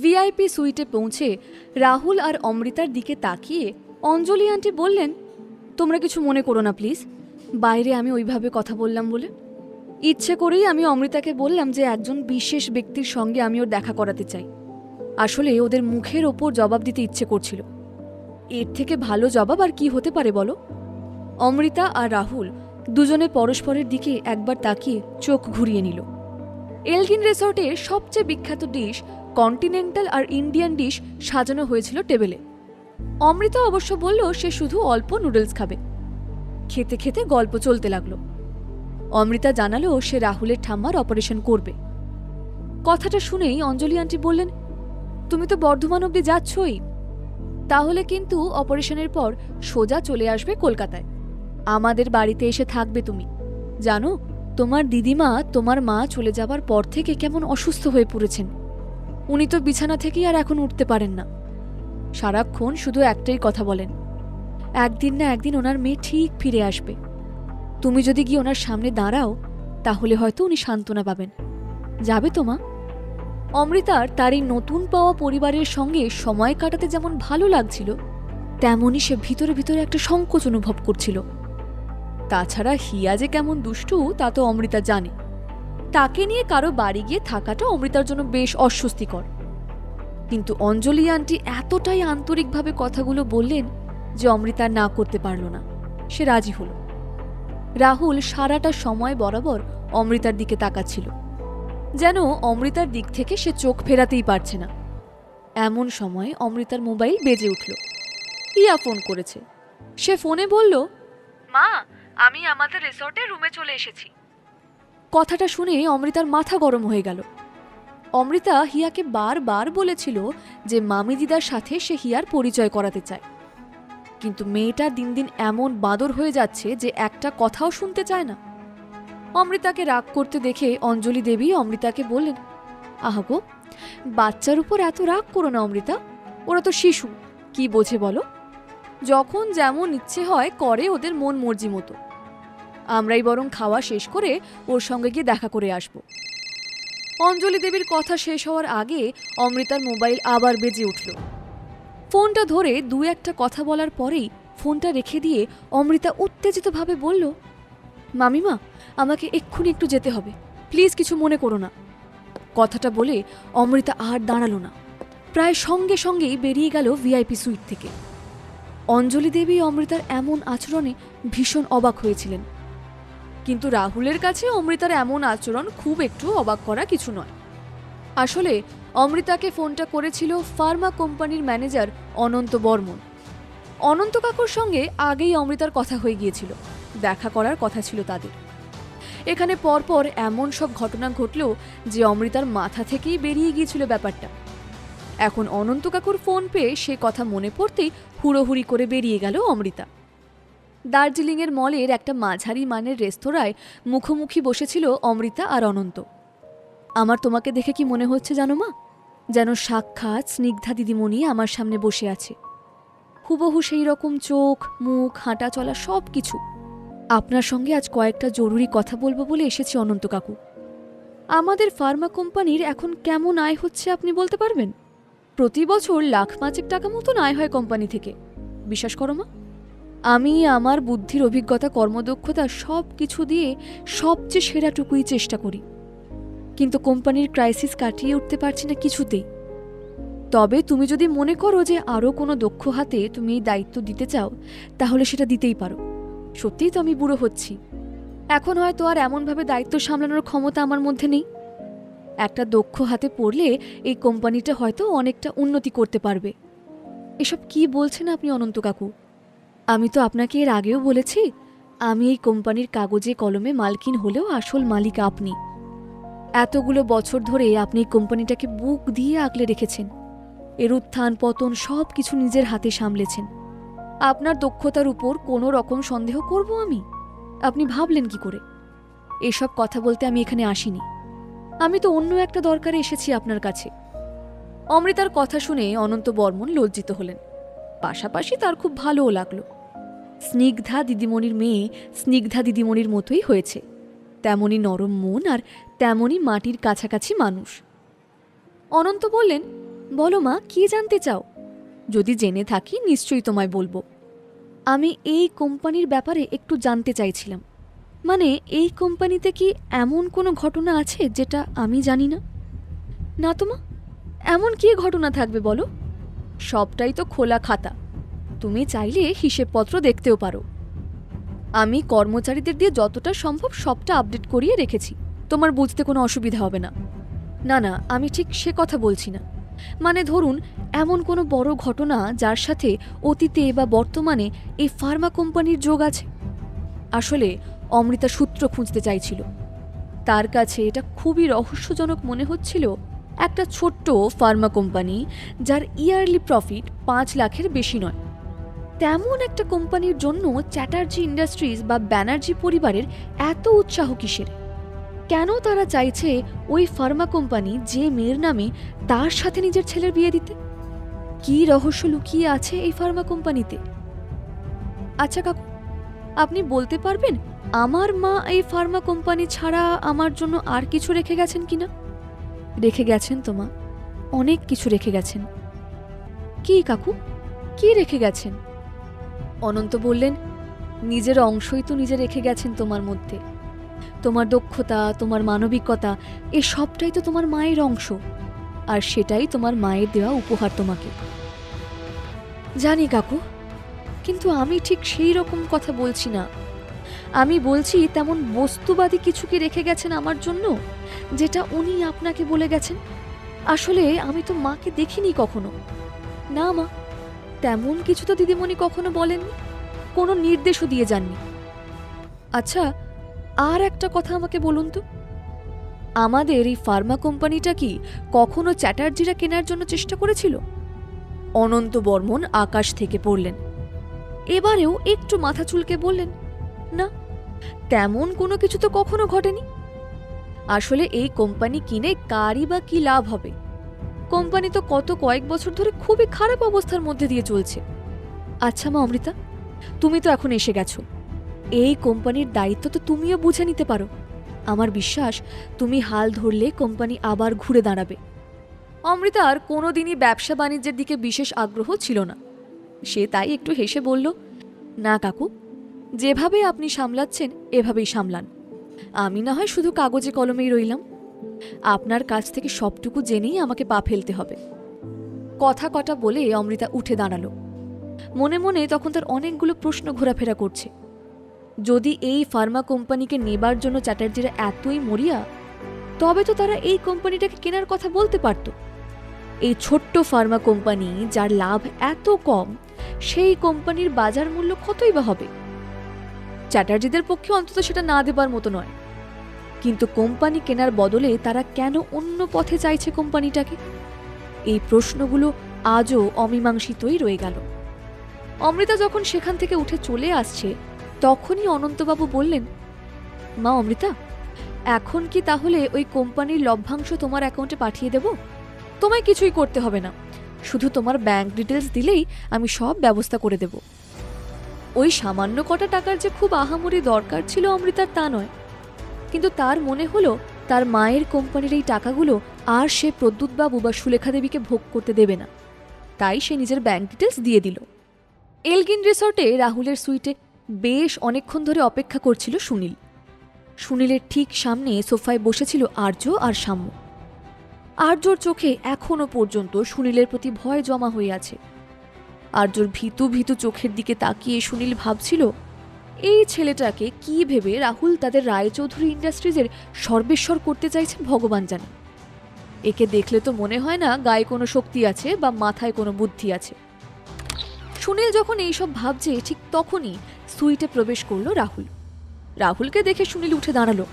VIP সুইটে পৌঁছে রাহুল আর অমৃতার দিকে তাকিয়ে অঞ্জলি আন্টি বললেন, তোমরা কিছু মনে করো না, প্লিজ। বাইরে আমি ওইভাবে কথা বললাম বলে। ইচ্ছে করেই আমি অমৃতাকে বললাম যে একজন বিশেষ ব্যক্তির সঙ্গে আমি ওর দেখা করাতে চাই। আসলে ওদের মুখের ওপর জবাব দিতে ইচ্ছে করছিল। এর থেকে ভালো জবাব আর কি হতে পারে বলো? অমৃতা আর রাহুল দুজনে পরস্পরের দিকে একবার তাকিয়ে চোখ ঘুরিয়ে নিল। এলগিন রিসর্টের সবচেয়ে বিখ্যাত ডিশ কন্টিনেন্টাল আর ইন্ডিয়ান ডিশ সাজানো হয়েছিল টেবিলে। অমৃতা অবশ্য বলল, সে শুধু অল্প নুডলস খাবে। খেতে খেতে গল্প চলতে লাগল। অমৃতা জানালো, সে রাহুলের ঠাম্মার অপারেশন করবে। কথাটা শুনেই অঞ্জলি আন্টি বললেন, তুমি তো বর্ধমান অব্দি যাচ্ছই। তাহলে কিন্তু অপারেশনের পর সোজা চলে আসবে কলকাতায়। আমাদের বাড়িতে এসে থাকবে তুমি। জানো, তোমার দিদিমা, তোমার মা চলে যাবার পর থেকে কেমন অসুস্থ হয়ে পড়েছেন। উনি তো বিছানা থেকেই আর এখন উঠতে পারেন না। সারাক্ষণ শুধু একটাই কথা বলেন। একদিন না একদিন ওনার মেয়ে ঠিক ফিরে আসবে। তুমি যদি গিয়ে ওনার সামনে দাঁড়াও, তাহলে হয়তো উনি সান্ত্বনা পাবেন। যাবে তো মা? অমৃতার তার এই নতুন পাওয়া পরিবারের সঙ্গে সময় কাটাতে যেমন ভালো লাগছিল, তেমনই সে ভিতরে ভিতরে একটা সংকোচ অনুভব করছিল। তাছাড়া হিয়া যে কেমন দুষ্টু, তা তো অমৃতা জানে। তাকে নিয়ে কারও বাড়ি গিয়ে থাকাটা অমৃতার জন্য বেশ অস্বস্তিকর। কিন্তু অঞ্জলি আন্টি এতটাই আন্তরিকভাবে কথাগুলো বললেন যে অমৃতা না করতে পারল না। সে রাজি হল। রাহুল সারাটা সময় বরাবর অমৃতার দিকে তাকাচ্ছিল। যেন অমৃতার দিক থেকে সে চোখ ফেরাতেই পারছে না। এমন সময় অমৃতার মোবাইল বেজে উঠল। ইয়া ফোন করেছে। সে ফোনে বলল, মা, আমি আমাদের রিসর্টে রুমে চলে এসেছি। কথাটা শুনে অমৃতার মাথা গরম হয়ে গেল। অমৃতা হিয়াকে বারবার বলেছিল যে মামি দিদার সাথে সে হিয়ার পরিচয় করাতে চায়। কিন্তু মেয়েটা দিন দিন এমন বাদর হয়ে যাচ্ছে যে একটা কথাও শুনতে চায় না। অমৃতাকে রাগ করতে দেখে অঞ্জলি দেবী অমৃতাকে বললেন আহাগো বাচ্চার উপর এত রাগ করো না অমৃতা, ওরা তো শিশু, কি বোঝে বলো? যখন যেমন ইচ্ছে হয়, করে ওদের মন মর্জি মতো। আমরাই বরং খাওয়া শেষ করে ওর সঙ্গে গিয়ে দেখা করে আসব। অঞ্জলি দেবীর কথা শেষ হওয়ার আগে অমৃতার মোবাইল আবার বেজে উঠল। ফোনটা ধরে দু একটা কথা বলার পরেই ফোনটা রেখে দিয়ে অমৃতা উত্তেজিতভাবে বলল, মামিমা, আমাকে এক্ষুনি একটু যেতে হবে। প্লিজ কিছু মনে করো না। কথাটা বলে অমৃতা আর দাঁড়াল না। প্রায় সঙ্গে সঙ্গেই বেরিয়ে গেল ভিআইপি সুইট থেকে। অঞ্জলি দেবী অমৃতার এমন আচরণে ভীষণ অবাক হয়েছিলেন। কিন্তু রাহুলের কাছে অমৃতার এমন আচরণ খুব একটু অবাক করা কিছু নয়। আসলে, অমৃতাকে ফোনটা করেছিল ফার্মা কোম্পানির ম্যানেজার অনন্ত বর্মন। অনন্ত কাকুর সঙ্গে আগেই অমৃতার কথা হয়ে গিয়েছিল। দেখা করার কথা ছিল তাদের। এখানে পরপর এমন সব ঘটনা ঘটল যে অমৃতার মাথা থেকেই বেরিয়ে গিয়েছিল ব্যাপারটা। এখন অনন্ত কাকুর ফোন পেয়ে সে কথা মনে পড়তেই হুড়োহুড়ি করে বেরিয়ে গেল অমৃতা। দার্জিলিংয়ের মলের একটা মাঝারি মানের রেস্তোরাঁয় মুখোমুখি বসেছিল অমৃতা আর অনন্ত। আমার তোমাকে দেখে কি মনে হচ্ছে জানো মা? যেন সাক্ষাৎ স্নিগ্ধা দিদিমণি আমার সামনে বসে আছে। হুবহু সেই রকম চোখ, মুখ, হাঁটা চলা সব কিছু। আপনার সঙ্গে আজ কয়েকটা জরুরি কথা বলব বলে এসেছি অনন্ত কাকু। আমাদের ফার্মা কোম্পানির এখন কেমন আয় হচ্ছে আপনি বলতে পারবেন? প্রতি বছর লাখ পাঁচেক টাকা মতন আয় হয় কোম্পানি থেকে। বিশ্বাস করো মা। আমি আমার বুদ্ধির অভিজ্ঞতা, কর্মদক্ষতা সব কিছু দিয়ে সবচেয়ে সেরাটুকুই চেষ্টা করি। কিন্তু কোম্পানির ক্রাইসিস কাটিয়ে উঠতে পারছি না কিছুতেই। তবে তুমি যদি মনে করো যে আরও কোনো দক্ষ হাতে তুমি এই দায়িত্ব দিতে চাও, তাহলে সেটা দিতেই পারো। সত্যিই তো আমি বুড়ো হচ্ছি। এখন হয়তো আর এমনভাবে দায়িত্ব সামলানোর ক্ষমতা আমার মধ্যে নেই। একটা দক্ষ হাতে পড়লে এই কোম্পানিটা হয়তো অনেকটা উন্নতি করতে পারবে। এসব কি বলছেন আপনি অনন্ত কাকু? আমি তো আপনাকে এর আগেও বলেছি, আমি এই কোম্পানির কাগজে কলমে মালকিন হলেও আসল মালিক আপনি। এতগুলো বছর ধরে আপনি এই কোম্পানিটাকে বুক দিয়ে আগলে রেখেছেন। এর উত্থান, পতন সব কিছু নিজের হাতে সামলেছেন। আপনার দক্ষতার উপর কোনো রকম সন্দেহ করব আমি? আপনি ভাবলেন কি করে? এসব কথা বলতে আমি এখানে আসিনি। আমি তো অন্য একটা দরকারে এসেছি আপনার কাছে। অমৃতার কথা শুনে অনন্ত বর্মন লজ্জিত হলেন। পাশাপাশি তার খুব ভালোও লাগল। স্নিগ্ধা দিদিমণির মেয়ে স্নিগ্ধা দিদিমণির মতোই হয়েছে। তেমনি নরম মন আর তেমনি মাটির কাছাকাছি মানুষ। অনন্ত বললেন, বলো মা, কি জানতে চাও? যদি জেনে থাকি, নিশ্চয়ই তোমায় বলব। আমি এই কোম্পানির ব্যাপারে একটু জানতে চাইছিলাম। মানে এই কোম্পানিতে কি এমন কোনো ঘটনা আছে যেটা আমি জানি না? না তোমা এমন কি ঘটনা থাকবে বলো? সবটাই তো খোলা খাতা। তুমি চাইলে হিসেবপত্র দেখতেও পারো। আমি কর্মচারীদের দিয়ে যতটা সম্ভব সবটা আপডেট করিয়ে রেখেছি। তোমার বুঝতে কোনো অসুবিধা হবে না। না না, আমি ঠিক সে কথা বলছি না। মানে ধরুন, এমন কোনো বড় ঘটনা যার সাথে অতীতে বা বর্তমানে এই ফার্মা কোম্পানির যোগ আছে? আসলে অমৃতা সূত্র খুঁজতে চাইছিল। তার কাছে এটা খুবই রহস্যজনক মনে হচ্ছিল একটা ছোট্ট ফার্মা কোম্পানি যার ইয়ারলি প্রফিট পাঁচ লাখের বেশি নয়। তেমন একটা কোম্পানির জন্য চ্যাটার্জি ইন্ডাস্ট্রিজ বা ব্যানার্জি পরিবারের এত উৎসাহ কিসের? কেন তারা চাইছে ওই ফার্মা কোম্পানি যে মেয়ের নামে তার সাথে নিজের ছেলের বিয়ে দিতে? কী রহস্য লুকিয়ে আছে এই ফার্মা কোম্পানিতে? আচ্ছা কাকু, আপনি বলতে পারবেন আমার মা এই ফার্মা কোম্পানি ছাড়া আমার জন্য আর কিছু রেখে গেছেন কিনা? রেখে গেছেন তো মা, অনেক কিছু রেখে গেছেন। কি কাকু? কি রেখে গেছেন? অনন্ত বললেন, নিজের অংশই তো নিজে রেখে গেছেন তোমার মধ্যে। তোমার দক্ষতা, তোমার মানবিকতা, এ সবটাই তো তোমার মায়ের অংশ। আর সেটাই তোমার মায়ের দেওয়া উপহার তোমাকে। জানি কাকু, কিন্তু আমি ঠিক সেই রকম কথা বলছি না। আমি বলছি তেমন বস্তুবাদী কিছু কি রেখে গেছেন আমার জন্য, যেটা উনি আপনাকে বলে গেছেন? আসলে আমি তো মাকে দেখিনি কখনো। না মা তেমন কিছু তো দিদিমণি কখনো বলেননি? কোনো নির্দেশও দিয়ে যাননি। আচ্ছা আর একটা কথা আমাকে বলুন তো। আমাদের এই ফার্মা কোম্পানিটা কি কখনো চ্যাটার্জিরা কেনার জন্য চেষ্টা করেছিল? অনন্ত বর্মন আকাশ থেকে পড়লেন। এবারেও একটু মাথা চুলকে বললেন, না, তেমন কোনো কিছু তো কখনো ঘটেনি। আসলে এই কোম্পানি কিনে কারই বা কি লাভ হবে? কোম্পানি তো কত কয়েক বছর ধরে খুবই খারাপ অবস্থার মধ্যে দিয়ে চলছে। আচ্ছা মা অমৃতা, তুমি তো এখন এসে গেছো। এই কোম্পানির দায়িত্ব তো তুমিও বুঝে নিতে পারো। আমার বিশ্বাস, তুমি হাল ধরলে কোম্পানি আবার ঘুরে দাঁড়াবে। অমৃতার কোনোদিনই ব্যবসা বাণিজ্যের দিকে বিশেষ আগ্রহ ছিল না। সে তাই একটু হেসে বলল, না কাকু, যেভাবে আপনি সামলাচ্ছেন, এভাবেই সামলান। আমি না হয় শুধু কাগজে কলমেই রইলাম। আপনার কাছ থেকে সবটুকু জেনেই আমাকে পা ফেলতে হবে। কথা কটা বলে অমৃতা উঠে দাঁড়াল। মনে মনে তখন তার অনেকগুলো প্রশ্ন ঘোরাফেরা করছে। যদি এই ফার্মা কোম্পানিকে নেবার জন্য চ্যাটার্জিরা এতই মরিয়া, তবে তো তারা এই কোম্পানিটাকে কেনার কথা বলতে পারত। এই ছোট্ট ফার্মা কোম্পানি যার লাভ এত কম, সেই কোম্পানির বাজার মূল্য কতই বা হবে? চ্যাটার্জিদের পক্ষে অন্তত সেটা না দেবার মতো নয়। কিন্তু কোম্পানি কেনার বদলে তারা কেন অন্য পথে চাইছে কোম্পানিটাকে? এই প্রশ্নগুলো আজও অমীমাংসিতই রয়ে গেল। অমৃতা যখন সেখান থেকে উঠে চলে আসছে, তখনই অনন্তবাবু বললেন, মা অমৃতা, এখন কি তাহলে ওই কোম্পানির লভ্যাংশ তোমার অ্যাকাউন্টে পাঠিয়ে দেব? তোমায় কিছুই করতে হবে না। শুধু তোমার ব্যাংক ডিটেলস দিলেই আমি সব ব্যবস্থা করে দেব। ওই সামান্য কটা টাকার যে খুব আহামরি দরকার ছিল অমৃতার তা নয়। কিন্তু তার মনে হলো তার মায়ের কোম্পানির এই টাকাগুলো আর সে প্রদ্যুৎবাবু বা সুলেখা দেবীকে ভোগ করতে দেবে না। তাই সে নিজের ব্যাংক ডিটেলস দিয়ে দিল। এলগিন রিসর্টে রাহুলের সুইটে বেশ অনেকক্ষণ ধরে অপেক্ষা করছিল সুনীল। সুনীলের ঠিক সামনে সোফায় বসেছিল আর্য আর সাম্য। আর্যর চোখে এখনও পর্যন্ত সুনীলের প্রতি ভয় জমা হয়ে আছে। আর্যর ভীতু ভীতু চোখের দিকে তাকিয়ে সুনীল ভাবছিল এই ছেলেটাকে কি ভেবে রাহুল তাদের রায়চৌধুরী ইন্ডাস্ট্রিজের সর্বেশ্বর করতে চাইছে ভগবান জানে। একে দেখলে তো মনে হয় না গায়ে কোনো শক্তি আছে বা মাথায় কোনো বুদ্ধি আছে। সুনীল যখন এইসব ভাবছে, ঠিক তখনই সুইটে প্রবেশ করল রাহুল। রাহুলকে দেখে সুনীল উঠে দাঁড়াল।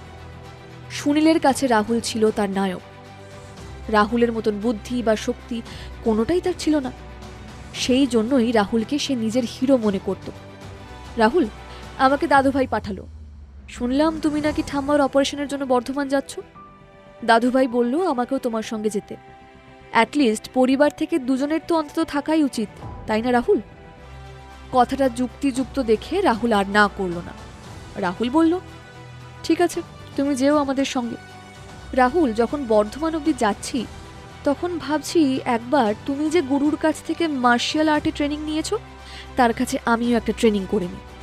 সুনীলের কাছে রাহুল ছিল তার নায়ক। রাহুলের মতন বুদ্ধি বা শক্তি কোনোটাই তার ছিল না। সেই জন্যই রাহুলকে সে নিজের হিরো মনে করত। রাহুল আমাকে দাদুভাই পাঠালো। শুনলাম তুমি নাকি ঠাম্মার অপারেশনের জন্য বর্ধমান যাচ্ছ। দাদুভাই বলল, আমাকেও তোমার সঙ্গে যেতে। অ্যাটলিস্ট পরিবার থেকে দুজনের তো অন্তত থাকাই উচিত, তাই না রাহুল? কথাটা যুক্তিযুক্ত দেখে রাহুল আর না করল না। রাহুল বলল, ঠিক আছে, তুমি যেও আমাদের সঙ্গে। রাহুল, যখন বর্ধমান অবধি যাচ্ছি, তখন ভাবছি একবার তুমি যে গুরুর কাছ থেকে মার্শাল আর্টে ট্রেনিং নিয়েছো, তার কাছে আমিও একটা ট্রেনিং করে নিই।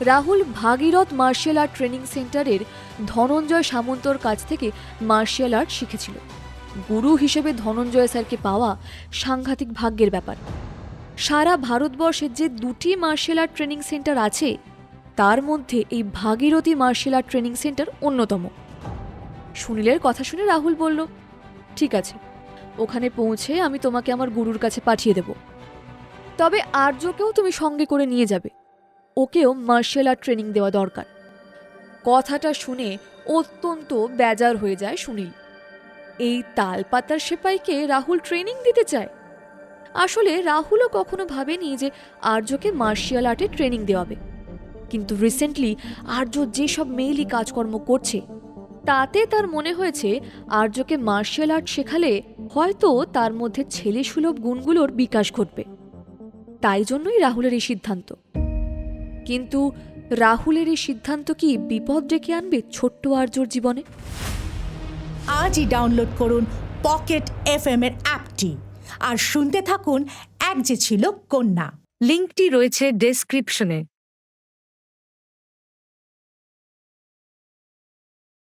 Rahul Bhagirath martial art training সেন্টারের ধনঞ্জয় সামন্তর কাছ থেকে মার্শাল আর্ট শিখেছিল। গুরু হিসেবে ধনঞ্জয় স্যারকে পাওয়া সাংঘাতিক ভাগ্যের ব্যাপার। সারা ভারতবর্ষের যে দুটি মার্শাল আর্ট ট্রেনিং সেন্টার আছে, তার মধ্যে এই Bhagirathi martial art training centre অন্যতম। সুনীলের কথা শুনে রাহুল বলল, ঠিক আছে, ওখানে পৌঁছে আমি তোমাকে আমার গুরুর কাছে পাঠিয়ে দেব। তবে আর্যকেও তুমি সঙ্গে করে নিয়ে যাবে। ওকেও মার্শাল আর্ট ট্রেনিং দেওয়া দরকার। কথাটা শুনে অত্যন্ত বেজার হয়ে যায় সুনীল। এই তালপাতার সেপাইকে রাহুল ট্রেনিং দিতে চায়? আসলে রাহুলও কখনো ভাবেনি যে আর্যকে মার্শাল আর্টে ট্রেনিং দেওয়াবে। কিন্তু রিসেন্টলি আর্য যেসব মেইলি কাজকর্ম করছে, তাতে তার মনে হয়েছে আর্যকে মার্শাল আর্ট শেখালে হয়তো তার মধ্যে ছেলে সুলভ গুণগুলোর বিকাশ ঘটবে। তাই জন্যই রাহুলের এই সিদ্ধান্ত। কিন্তু রাহুলের এই সিদ্ধান্ত কি বিপদ ডেকে আনবে ছোট্ট আর্যর জীবনে? আজই ডাউনলোড করুন পকেট এফএম এর অ্যাপটি আর শুনতে থাকুন এক যে ছিল কন্যা। লিঙ্কটি রয়েছে ডেসক্রিপশনে।